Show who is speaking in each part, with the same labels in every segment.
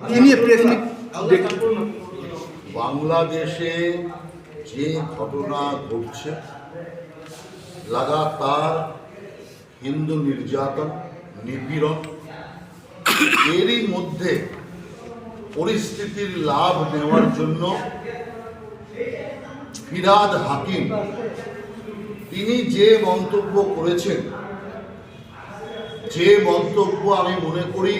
Speaker 1: এ নিয়ে
Speaker 2: বাংলাদেশে যে ঘটনা ঘটছে, লাগাতার হিন্দু নির্যাতন, নিপীড়ন, এরই মধ্যে পরিস্থিতির লাভ নেওয়ার জন্য ফিরাদ হাকিম, তিনি যে মন্তব্য করেছেন, যে মন্তব্য আমি মনে করি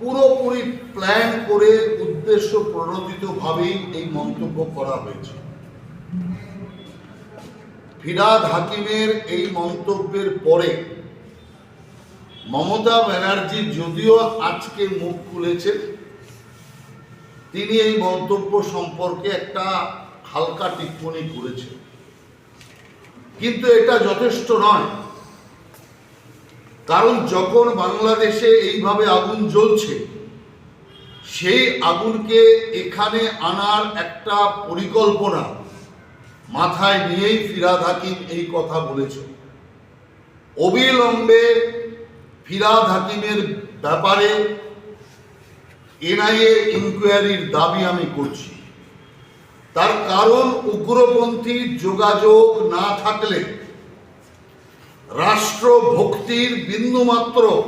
Speaker 2: পুরোপুরি প্ল্যান করে, উদ্দেশ্য প্রণোদিতভাবেই এই মন্তব্য করা হয়েছে। ফিরাদ হাকিমের এই মন্তব্যের পরে মমতা ব্যানার্জি যদিও আজকে মুখ খুলেছেন, তিনি এই মন্তব্য সম্পর্কে একটা হালকা টিপ্পণী করেছেন। কিন্তু এটা যথেষ্ট নয়। কারণ যখন বাংলাদেশে এইভাবে আগুন জ্বলছে, সেই আগুনকে এখানে আনার একটা পরিকল্পনা মাথায় নিয়েই ফিরাদ হাকিম এই কথা বলেছে অবিলম্বে ফিরাদ হাকিমের ব্যাপারে এনআইএ ইনকোয়ারির দাবি আমি করছি। তার কারণ উগ্রপন্থী যোগাযোগ না থাকলে রাষ্ট্রভক্তির বিন্দুমাত্র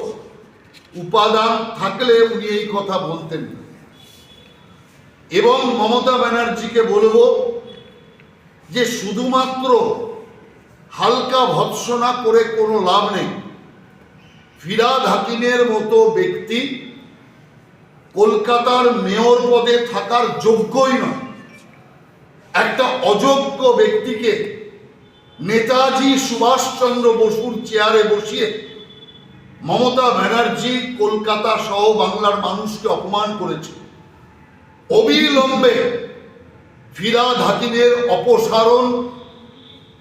Speaker 2: উপাদান থাকলে উনি এই কথা বলতেন। এবং মমতা ব্যানার্জিকে বলব যে শুধুমাত্র হালকা ভৎসনা করে কোনো লাভ নেই ফিরাদ হাকিমের মতো ব্যক্তি কলকাতার মেয়র পদে থাকার যোগ্যই নয় একটা অযোগ্য ব্যক্তিকে নেতাজি সুভাষচন্দ্র বসুর চেয়ারে বসিয়ে মমতা ব্যানার্জি কলকাতা সহ বাংলার মানুষকে অপমান করেছে। অবিলম্বে ফিরাদ হাকিমের অপসারণ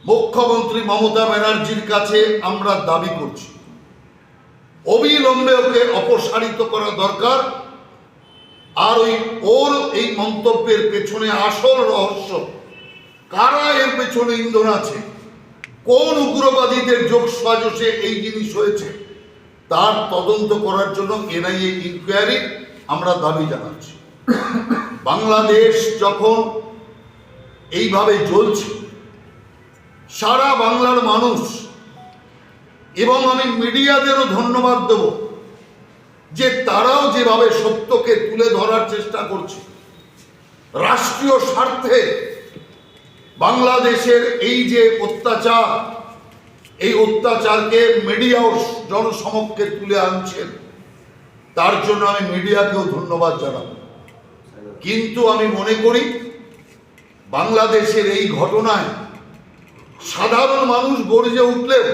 Speaker 2: মুখ্যমন্ত্রী মমতা ব্যানার্জির কাছে আমরা দাবি করছি। অবিলম্বে ওকে অপসারিত করা দরকার। আর ওই ওর এই মন্তব্যের পেছনে আসল রহস্য, কারা এর পেছনে ইন্ধন আছে? কোন উগ্রবাদীদের যোগ সাজসে এই জিনিস হয়েছে? তার তদন্ত করার জন্য এনআইএ ইনকোয়ারি আমরা দাবি জানাচ্ছি। বাংলাদেশ যখন এইভাবে জ্বলছে, সারা বাংলার মানুষ এবং আমি মিডিয়াদেরও ধন্যবাদ দেব যে তারাও যেভাবে সত্যকে তুলে ধরার চেষ্টা করছে। রাষ্ট্রীয় স্বার্থে বাংলাদেশের এই যে অত্যাচার, এই অত্যাচারকে মিডিয়া জনসমক্ষে তুলে আনছেন, তার জন্য আমি মিডিয়াকেও ধন্যবাদ জানাব। কিন্তু আমি মনে করি, বাংলাদেশের এই ঘটনায় সাধারণ মানুষ গর্জে উঠলেও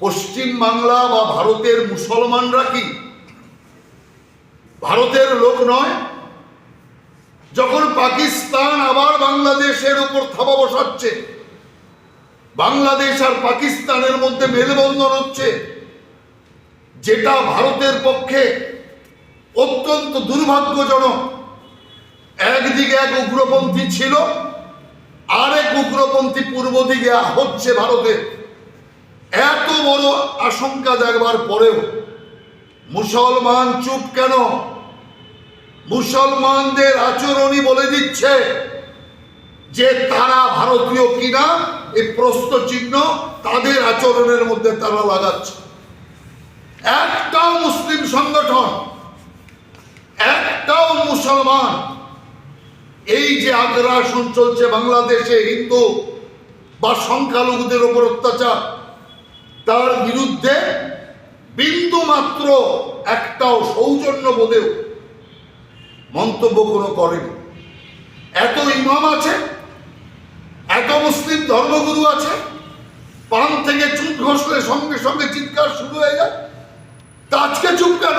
Speaker 2: পশ্চিম বাংলা বা ভারতের মুসলমানরা কি, ভারতের লোক নয় যখন পাকিস্তান আবার বাংলাদেশের উপর থাবা বসাচ্ছে, বাংলাদেশ আর পাকিস্তানের মধ্যে মেলবন্ধন হচ্ছে, যেটা ভারতের পক্ষে অত্যন্ত দুর্ভাগ্যজনক। একদিকে এক উগ্রপন্থী ছিল, আরেক উগ্রপন্থী পূর্ব দিকে হচ্ছে ভারতে এত বড় আশঙ্কা দেখবার পরেও মুসলমান চুপ কেন? মুসলমানদের আচরণই বলে দিচ্ছে যে তারা ভারতীয় কিনা এই প্রশ্ন চিহ্ন তাদের আচরণের মধ্যে তারা লাগাচ্ছে। একটাও মুসলিম সংগঠন, একটাও মুসলমান, এই যে আগ্রাসন চলছে বাংলাদেশে হিন্দু বা সংখ্যালঘুদের উপর অত্যাচার, তার বিরুদ্ধে বিন্দু মাত্র একটাও সৌজন্য বোধেও মন্তব্য কোনো করেনি। এত ইমাম আছে, এত মুসলিম ধর্মগুরু আছে, পান থেকে চুট ঘষলে সঙ্গে সঙ্গে চিৎকার শুরু হয়ে যায়। তা আজকে চুপ কেন?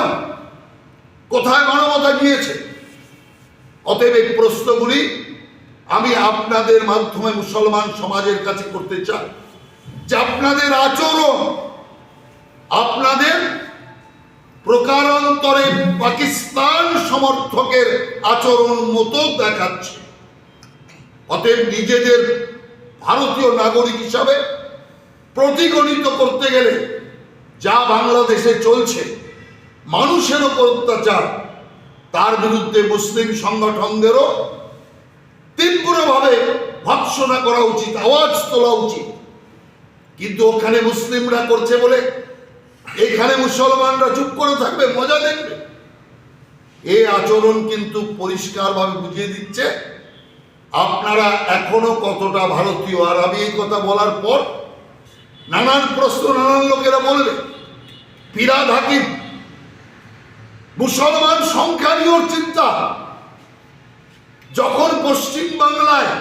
Speaker 2: কোথায় মানবতা গিয়েছে? অতএব এই প্রশ্নগুলি আমি আপনাদের মাধ্যমে মুসলমান সমাজের কাছে করতে চাই। যে আপনাদের আচরণ, আপনাদের প্রকারান্তরে পাকিস্তান সমর্থকের আচরণ মতো দেখাচ্ছে। অতএব নিজেদের ভারতীয় নাগরিক হিসাবে প্রতিগণিত করতে গেলে যা বাংলাদেশে চলছে, মানুষের ওপর অত্যাচার, তার বিরুদ্ধে মুসলিম সংগঠনদেরও তীব্রভাবে ভৎসনা করা উচিত, আওয়াজ তোলা উচিত। কিন্তু ওখানে মুসলিমরা করছে বলে এখানে মুসলমানরা চুপ করে থাকবে, মজা দেখবে। এই আচরণ কিন্তু পরিষ্কারভাবে বুঝিয়ে দিচ্ছে। আপনারা এখনও কতটা ভারতীয় আর আমি এই কথা বলার পর নানান প্রশ্ন নানান লোকেরা বলবে পিরাদ হাকিম, মুসলমান সংখ্যা নিয়ে চিন্তা। যখন পশ্চিম বাংলায়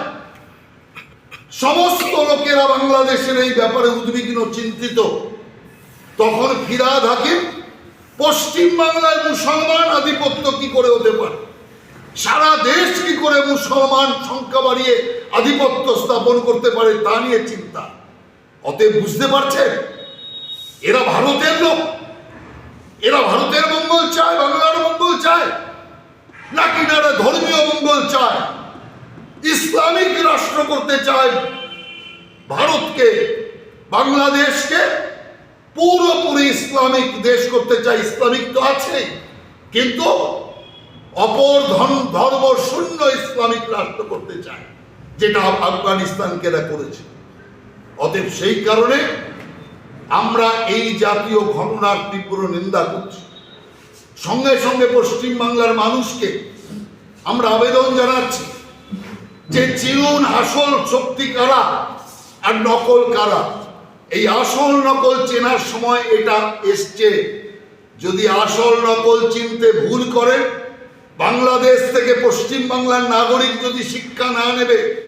Speaker 2: সমস্ত লোকেরা বাংলাদেশের এই ব্যাপারে উদ্বিগ্ন, চিন্তিত তখন ফিরাদ হাকিম পশ্চিম বাংলায় মুসলমান আধিপত্য কি করে হতে পারে? সারা দেশ কি করে মুসলমান সংখ্যা বাড়িয়ে আধিপত্য স্থাপন করতে পারে তা নিয়ে চিন্তা। অতএব বুঝতে পারছেন? এরা ভারতের লোক। এরা ভারতের মঙ্গল চায়, বাংলার মঙ্গল চায় নাকি এরা ধর্মীয় মঙ্গল চায়? ইসলামিক রাষ্ট্র করতে চায় ভারতকে, বাংলাদেশকে পুরোপুরি ইসলামিক দেশ করতে চায় ইসলামিক তো আছেই কিন্তু অপর ধর্ম শূন্য ইসলামিক রাষ্ট্র করতে চায়, যেটা আফগানিস্তানকে এরা করেছে। অতএব সেই কারণে আমরা এই জাতীয় ঘটনার তীব্র নিন্দা করছি। সঙ্গে সঙ্গে পশ্চিম বাংলার মানুষকে আমরা আবেদন জানাচ্ছি যে চিনুন আসল শক্তি কারা আর নকল কারা? এই আসল নকল চেনার সময় এটা এসছে। যদি আসল নকল চিনতে ভুল করে, বাংলাদেশ থেকে পশ্চিম বাংলার নাগরিক যদি শিক্ষা না নেবে